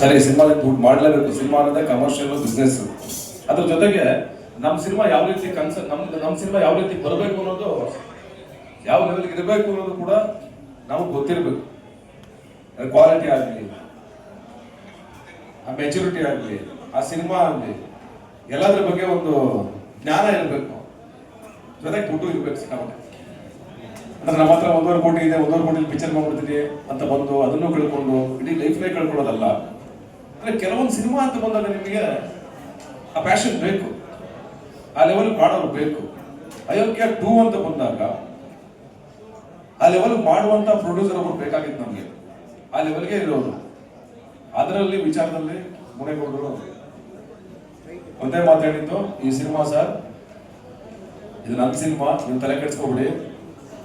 ಸರಿ ಸಿನಿಮಾ ದುಡ್ಡು ಮಾಡಲೇಬೇಕು. ಸಿನಿಮಾ ಅನ್ನೋದೇ ಕಮರ್ಷಿಯಲ್ ಬಿಸ್ನೆಸ್ ಅದ್ರ ಜೊತೆಗೆ ನಮ್ಮ ಸಿನಿಮಾ ಯಾವ ರೀತಿ ಕನ್ಸ ನಮ್ ನಮ್ಮ ಸಿನಿಮಾ ಯಾವ ರೀತಿ ಬರಬೇಕು ಅನ್ನೋದು, ಯಾವ ಲೆವೆಲ್ಗೆ ಇರಬೇಕು ಅನ್ನೋದು ಕೂಡ ನಮಗೆ ಗೊತ್ತಿರಬೇಕು. ಕ್ವಾಲಿಟಿ ಆಗಲಿ, ಆ ಮೆಚುರಿಟಿ ಆಗಲಿ, ಆ ಸಿನಿಮಾ ಆಗಲಿ, ಎಲ್ಲದ್ರ ಬಗ್ಗೆ ಒಂದು ಜ್ಞಾನ ಇರಬೇಕು. ಜೊತೆಗೆ ದುಡ್ಡು ಇರಬೇಕು ಸಿನಿಮಾ ಅಂದ್ರೆ ನಮ್ಮ ಹತ್ರ ಒಂದೂವರೆ ಕೋಟಿ ಇದೆ, ಒಂದೂವರೆ ಕೋಟಿ ಪಿಕ್ಚರ್ ಮಾಡ್ಬಿಡ್ತೀನಿ ಅಂತ ಬಂದು ಅದನ್ನು ಕಳ್ಕೊಂಡು, ಇಡೀ ಲೈಫ್ನೇ ಕಳ್ಕೊಳ್ಳೋದಲ್ಲ. ಅಂದ್ರೆ ಕೆಲವೊಂದು ಸಿನಿಮಾ ಅಂತ ಬಂದಾಗ ನಿಮಗೆ ಆ ಪ್ಯಾಷನ್ ಬೇಕು. ಆ ಲೆವೆಲ್ ಮಾಡೋರು ಬೇಕು. ಅಯೋಗ್ಯ ಟೂ ಅಂತ ಬಂದಾಗ ಆ ಲೆವೆಲ್ ಮಾಡುವಂತ ಪ್ರೊಡ್ಯೂಸರ್ ಅವರು ಬೇಕಾಗಿತ್ತು ನಮಗೆ. ಆ ಲೆವೆಲ್ಗೆ ಇರೋರು. ಅದರಲ್ಲಿ ವಿಚಾರದಲ್ಲಿ ಮುನೆಗೊಂಡರು ಒಂದೇ ಮಾತಾಡಿದ್ದು ಈ ಸಿನಿಮಾ ಸರ್, ಇದು ನನ್ನ ಸಿನಿಮಾ, ನೀವು ತಲೆ ಕೆಡಿಸ್ಕೊಬಿಡಿ.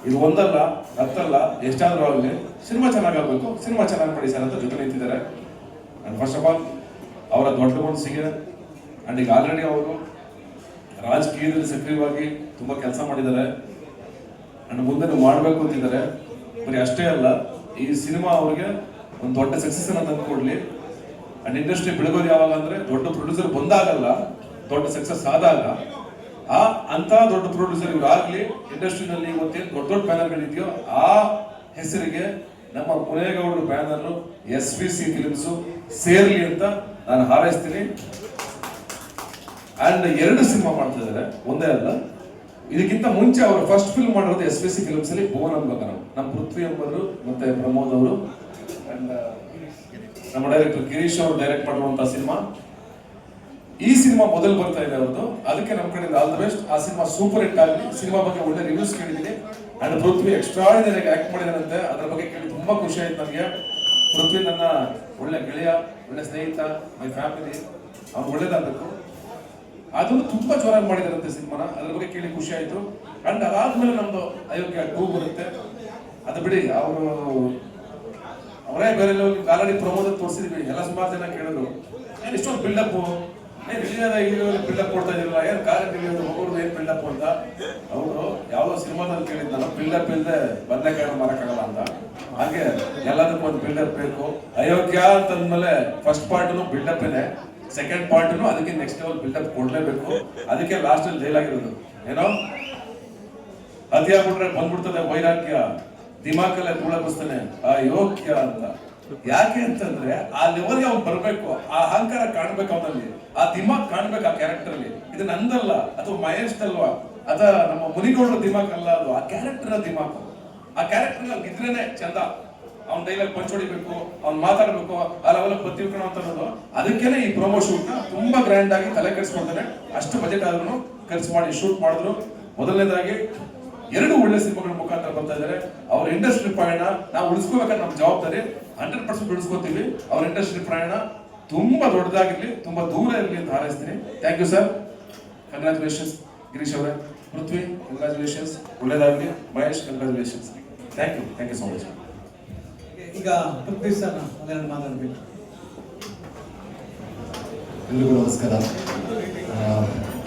ಇದು ಒಂದಲ್ಲ, ಹತ್ತಲ್ಲ, ಎಷ್ಟಾದ್ರೂ ಆಗಲಿ, ಸಿನಿಮಾ ಚೆನ್ನಾಗಾಗಬೇಕು ಸಿನಿಮಾ ಚೆನ್ನಾಗಿ ಮಾಡಿ ಸರ್ ಅಂತ ಜೊತೆ ನಿಂತಿದ್ದಾರೆ. ಅಂಡ್ ಫಸ್ಟ್ ಆಫ್ ಆಲ್ ಅವರ ದೊಡ್ಡ ಸಿಂಗರ್ ಅಂಡ್ ಈಗ ಆಲ್ರೆಡಿ ಅವರು ರಾಜಕೀಯದಲ್ಲಿ ಸಕ್ರಿಯವಾಗಿ ತುಂಬಾ ಕೆಲಸ ಮಾಡಿದ್ದಾರೆ. ಅಂಡ್ ಮುಂದೆ ಮಾಡಬೇಕು ಅಂತಿದ್ದಾರೆ. ಬರೀ ಅಷ್ಟೇ ಅಲ್ಲ, ಈ ಸಿನಿಮಾ ಅವ್ರಿಗೆ ಒಂದು ದೊಡ್ಡ ಸಕ್ಸಸ್ ಅನ್ನ ತಂದುಕೊಡ್ಲಿ ಅಂಡ್ ಇಂಡಸ್ಟ್ರಿ ಬೆಳಗೋದು ಯಾವಾಗ ಅಂದ್ರೆ ದೊಡ್ಡ ಪ್ರೊಡ್ಯೂಸರ್ ಬಂದಾಗಲ್ಲ, ದೊಡ್ಡ ಸಕ್ಸಸ್ ಆದಾಗ, ಆ ಅಂತ ದೊಡ್ಡ ಪ್ರೊಡ್ಯೂಸರ್ ಇವ್ರು ಇಂಡಸ್ಟ್ರಿನಲ್ಲಿ ಇವತ್ತೇನು ದೊಡ್ಡ ದೊಡ್ಡ ಬ್ಯಾನರ್ಗಳಿದೆಯೋ ಆ ಹೆಸರಿಗೆ ನಮ್ಮ ಪುನೇಗೌಡರು banner S V C films ಸೇರ್ಲಿ ಅಂತ ನಾನು ಹಾರೈಸ್ತೀನಿ. ಅಂಡ್ ಎರಡು ಸಿನಿಮಾ ಮಾಡ್ತಾ ಇದ್ದಾರೆ. ಒಂದೇ ಅಲ್ಲ. ಇದಕ್ಕಿಂತ ಮುಂಚೆ ಅವರು ಫಸ್ಟ್ ಫಿಲ್ಮ್ ಮಾಡಿರೋದು ಎಸ್ ಪಿ ಸಿ ಫಿಲ್ಮ್ಸ್ ಅಲ್ಲಿ ಭುವನ್ ನಾವು ನಮ್ಮ ಪೃಥ್ವಿ ಎಂಬರು ಮತ್ತೆ ಪ್ರಮೋದ್ ಅವರು. ನಮ್ಮ ಡೈರೆಕ್ಟರ್ ಗಿರೀಶ್ ಅವರು ಡೈರೆಕ್ಟ್ ಮಾಡಿರುವಂತಹ ಸಿನಿಮಾ. ಈ ಸಿನಿಮಾ ಮೊದಲು ಬರ್ತಾ ಇದೆ ಅವ್ರದ್ದು. ಅದಕ್ಕೆ ನಮ್ಮ ಕಡೆಯಿಂದ ಆಲ್ ದ ಬೆಸ್ಟ್. ಆ ಸಿನಿಮಾ ಸೂಪರ್ ಹಿಟ್ ಆಗಲಿ. ಸಿನಿಮಾ ಬಗ್ಗೆ ಒಳ್ಳೆ ರಿವ್ಯೂಸ್ ಕೇಳಿದ್ದೀನಿ. ಅಂಡ್ ಪೃಥ್ವಿ ಎಕ್ಸ್ಟ್ರಾಡಿನರಿ ಆಕ್ಟ್ ಮಾಡಿದಾರಂತೆ ಅದ್ರ ಬಗ್ಗೆ ಕೇಳಿ ತುಂಬಾ ಖುಷಿ ಆಯ್ತು ನನಗೆ ಪೃಥ್ವಿ ನನ್ನ ಒಳ್ಳೆ ಗೆಳೆಯ, ಒಳ್ಳೆ ಸ್ನೇಹಿತ ಮೈ ಫ್ಯಾಮಿಲಿ ಅವ್ರು ಒಳ್ಳೇದಾಗಬೇಕು. ಅದನ್ನು ತುಂಬಾ ಜೋರಾಗಿ ಮಾಡಿದಾರಂತೆ ಸಿನಿಮಾನ. ಅದ್ರ ಬಗ್ಗೆ ಕೇಳಿ ಖುಷಿ ಆಯ್ತು. ಅಂಡ್ ಅದಾದ್ಮೇಲೆ ನಮ್ದು ಅಯೋಗ್ಯ ಟೂ ಬರುತ್ತೆ. ಅದು ಬಿಡಿ, ಅವರು ಅವರೇ ಬೇರೆ ಆಲ್ರೆಡಿ ಪ್ರಮೋದ ತೋರಿಸಿದ್ವಿ. ಎಲ್ಲ ಸುಮಾರು ಜನ ಕೇಳಿದ್ರು. ಏನ್ ಇಷ್ಟೊಂದು ಬಿಲ್ಡಪ್ ಏನ್ ಇಲ್ಲಿಯದ ಬಿಲ್ಡಪ್ ಕೊಡ್ತಾ ಇದ್ರಲ್ಲ ಏನ್ ತಿಳಿಯೋದು ಮಗುರ್ದು ಏನ್ ಬಿಲ್ಡಪ್ ಅಂತ? ಅವರು ಯಾವ್ದೋ ಸಿನಿಮಾದಲ್ಲಿ ಕೇಳಿದ್ನಲ್ಲ ಬಿಲ್ಡಪ್ ಇಲ್ಲದೆ ಬದನೆಕಾಯಿ ಮಾರಕ್ಕಾಗಲ್ಲ ಅಂತ. ಹಾಗೆ ಎಲ್ಲದಕ್ಕೂ ಒಂದು ಬಿಲ್ಡಪ್ ಬೇಕು. ಅಯೋಗ್ಯ ಅಂತಂದ್ಮೇಲೆ ಫಸ್ಟ್ ಪಾರ್ಟ್ನು ಬಿಲ್ಡಪ್ ಇದೆ ಸೆಕೆಂಡ್ ಪಾರ್ಟ್ನು ಅದಕ್ಕೆ ನೆಕ್ಸ್ಟ್ ಲೆವೆಲ್ ಬಿಲ್ಡಪ್ ಕೊಡ್ಲೇಬೇಕು. ಅದಕ್ಕೆ ಲಾಸ್ಟ್ ಅಲ್ಲಿ ಡೈಲಾಗ್ ಇರೋದು ಏನೋ? ಅತಿ ಆಗ್ಬಿಟ್ರೆ ಬಂದ್ಬಿಡ್ತದೆ ವೈರಾಗ್ಯ. ದಿಮಾಕಲ್ಲೇ ಆ ಅಯೋಗ್ಯ ಅಂತ. ಯಾಕೆ ಅಂತಂದ್ರೆ ಆ ಲೆವೆಲ್ಗೆ ಅವ್ನು ಬರ್ಬೇಕು. ಆ ಅಹಂಕಾರ ಕಾಣ್ಬೇಕು ಅವನಲ್ಲಿ. ಆ ದಿಮಾಕ್ ಕಾಣ್ಬೇಕು ಆ ಕ್ಯಾರೆಕ್ಟರ್ ಅಲ್ಲಿ. ಇದು ನಂದಲ್ಲ, ಅಥವಾ ಮಹೇಶ್ ಅಲ್ವಾ ಅದ ನಮ್ಮ ಮುನಿಗೌಡರ ದಿಮಾಕ್ ಅಲ್ಲ ಅದು, ಆ ಕ್ಯಾರೆಕ್ಟರ್ ದಿಮಾಕ್ ಆ ಕ್ಯಾರೆಕ್ಟರ್ನಲ್ಲಿ ಇದ್ರೇನೆ ಚಂದ. ಅವ್ನ ಡೈಲಾಗ್ ಪಂಚ್ ಹೊಡಿಬೇಕು ಅವ್ನ್ ಮಾತಾಡ್ಬೇಕು, ಆ ಲೆವೆಲ್ ಬತ್ತಿರ್ಕಣ ಅಂತ ಅನ್ನೋದು. ಅದಕ್ಕೇನೆ ಈ ಪ್ರೊಮೋ ಶೂಟ್ನ ತುಂಬಾ ಗ್ರ್ಯಾಂಡ್ ಆಗಿ ತಲೆ ಕೆಡಿಸ್ಕೊಳ್ತಾನೆ. ಅಷ್ಟು ಬಜೆಟ್ ಆದ್ರೂ ಖರ್ಚು ಮಾಡಿ ಶೂಟ್ ಮಾಡಿದ್ರು. ಮೊದಲನೇದಾಗಿ ಎರಡು ಒಳ್ಳೆ ಸಿನಿಮಾಗಳ ಮುಖಾಂತರ ಬರ್ತಾ ಇದ್ದಾರೆ ಅವ್ರ ಇಂಡಸ್ಟ್ರಿ ಪ್ರಯಾಣ ನಾವು ಉಳಿಸ್ಕೋಬೇಕಾದ್ರೆ ನಮ್ಮ ಜವಾಬ್ದಾರಿ ಹಂಡ್ರೆಡ್ ಪರ್ಸೆಂಟ್ ಉಳಿಸ್ಕೋತೀವಿ. ಅವ್ರ ಇಂಡಸ್ಟ್ರಿ ಪ್ರಯಾಣ ತುಂಬಾ ದೊಡ್ಡದಾಗಿರ್ಲಿ, ತುಂಬಾ ದೂರ ಇರಲಿ ಅಂತ ಹಾರೈಸ್ತೀನಿ. Thank you sir congratulations Girish ಅವರೇ ಪೃಥ್ವಿ ಕಂಗ್ರಾಚುಲೇಷನ್ಸ್ ಒಳ್ಳೇದಾಗಲಿ. Mahesh congratulations thank you thank you so much ಈಗ ಪೃಥ್ವಿ ಸರ್ ಒಂದೆರಡು ಮಾತಾಡ್ಬೇಕು. ಎಲ್ರಿಗೂ ನಮಸ್ಕಾರ. ಆ,